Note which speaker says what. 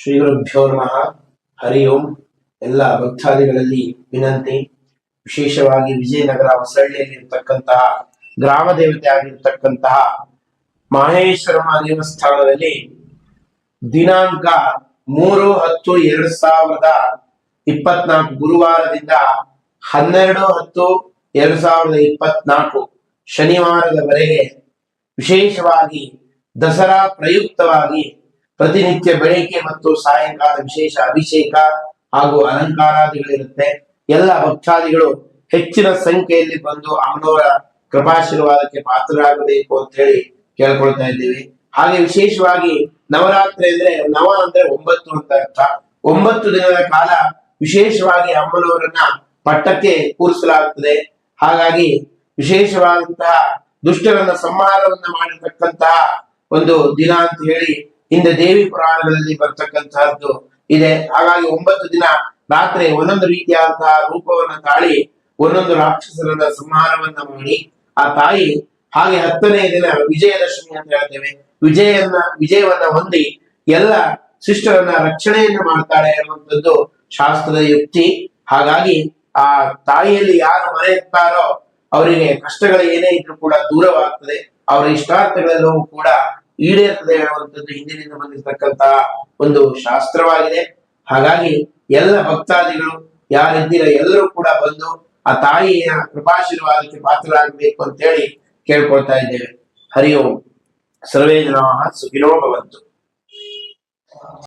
Speaker 1: ಶ್ರೀ ಗುರುಭ್ಯೋ ನಮಃ. ಹರಿ ಓಂ. ಎಲ್ಲ ಭಕ್ತಾದಿಗಳಲ್ಲಿ ವಿನಂತಿ. ವಿಶೇಷವಾಗಿ ವಿಜಯನಗರ ಹೊಸಳ್ಳಿಯಲ್ಲಿ ಇರತಕ್ಕಂತಹ ಗ್ರಾಮ ದೇವತೆ ಆಗಿರ್ತಕ್ಕಂತಹ ಮಹೇಶ್ವರಮ ದೇವಸ್ಥಾನದಲ್ಲಿ ದಿನಾಂಕ ಮೂರು ಹತ್ತು ಎರಡ್ ಸಾವಿರದ ಇಪ್ಪತ್ನಾಲ್ಕು ಗುರುವಾರದಿಂದ ಹನ್ನೆರಡು ಹತ್ತು ಎರಡ್ ಸಾವಿರದ ಇಪ್ಪತ್ನಾಲ್ಕು ಶನಿವಾರದವರೆಗೆ ವಿಶೇಷವಾಗಿ ದಸರಾ ಪ್ರಯುಕ್ತವಾಗಿ ಪ್ರತಿನಿತ್ಯ ಬೆಳಿಗ್ಗೆ ಮತ್ತು ಸಾಯಂಕಾಲ ವಿಶೇಷ ಅಭಿಷೇಕ ಹಾಗೂ ಅಲಂಕಾರಾದಿಗಳಿರುತ್ತೆ. ಎಲ್ಲ ಭಕ್ತಾದಿಗಳು ಹೆಚ್ಚಿನ ಸಂಖ್ಯೆಯಲ್ಲಿ ಬಂದು ಅಮ್ಮನವರ ಕೃಪಾಶೀರ್ವಾದಕ್ಕೆ ಪಾತ್ರರಾಗಬೇಕು ಅಂತ ಹೇಳಿ ಕೇಳ್ಕೊಳ್ತಾ ಇದ್ದೀವಿ. ಹಾಗೆ ವಿಶೇಷವಾಗಿ ನವರಾತ್ರಿ ಅಂದ್ರೆ ನವ ಅಂದ್ರೆ ಒಂಬತ್ತು ಅಂತ ಅರ್ಥ. ಒಂಬತ್ತು ದಿನದ ಕಾಲ ವಿಶೇಷವಾಗಿ ಅಮ್ಮನವರನ್ನ ಪಟ್ಟಕ್ಕೆ ಕೂರಿಸಲಾಗುತ್ತದೆ ಹಾಗಾಗಿ ವಿಶೇಷವಾದಂತಹ ದುಷ್ಟರನ್ನ ಸಂಹಾರವನ್ನ ಮಾಡಿರ್ತಕ್ಕಂತಹ ಒಂದು ದಿನ ಅಂತ ಹೇಳಿ ಹಿಂದೆ ದೇವಿ ಪುರಾಣಗಳಲ್ಲಿ ಬರ್ತಕ್ಕಂತಹದ್ದು ಇದೆ. ಹಾಗಾಗಿ ಒಂಬತ್ತು ದಿನ ರಾತ್ರಿ ಒಂದೊಂದು ರೀತಿಯಾದಂತಹ ರೂಪವನ್ನ ತಾಳಿ ಒಂದೊಂದು ರಾಕ್ಷಸರನ್ನ ಸಂಹಾರವನ್ನ ಮಾಡಿ ಆ ತಾಯಿ ಹಾಗೆ ಹತ್ತನೇ ದಿನ ವಿಜಯದಶಮಿ ಅಂತ ಹೇಳ್ತೇವೆ. ವಿಜಯನ್ನ, ವಿಜಯವನ್ನ ಹೊಂದಿ ಎಲ್ಲ ಶಿಷ್ಟರನ್ನ ರಕ್ಷಣೆಯನ್ನ ಮಾಡ್ತಾಳೆ ಅನ್ನುವಂಥದ್ದು ಶಾಸ್ತ್ರದ ಯುಕ್ತಿ. ಹಾಗಾಗಿ ಆ ತಾಯಿಯಲ್ಲಿ ಯಾರು ಮನೆ ಇರ್ತಾರೋ ಅವರಿಗೆ ಕಷ್ಟಗಳು ಏನೇ ಇದ್ರೂ ಕೂಡ ದೂರವಾಗ್ತದೆ. ಅವರ ಇಷ್ಟಾರ್ಥಗಳೆಲ್ಲವೂ ಕೂಡ ಈಡೇರ್ತದೆ ಹೇಳುವಂಥದ್ದು ಹಿಂದಿನಿಂದ ಬಂದಿರತಕ್ಕಂತಹ ಒಂದು ಶಾಸ್ತ್ರವಾಗಿದೆ. ಹಾಗಾಗಿ ಎಲ್ಲ ಭಕ್ತಾದಿಗಳು ಯಾರಿದ್ದೀರ ಎಲ್ಲರೂ ಕೂಡ ಬಂದು ಆ ತಾಯಿಯ ಕೃಪಾಶೀರ್ವಾದಕ್ಕೆ ಪಾತ್ರರಾಗಬೇಕು ಅಂತ ಹೇಳಿ ಕೇಳ್ಕೊಳ್ತಾ ಇದ್ದೇವೆ. ಹರಿ ಓಂ. ಸರ್ವೇ ಜನ ಸುಖಿನೋ ಭವಂತು.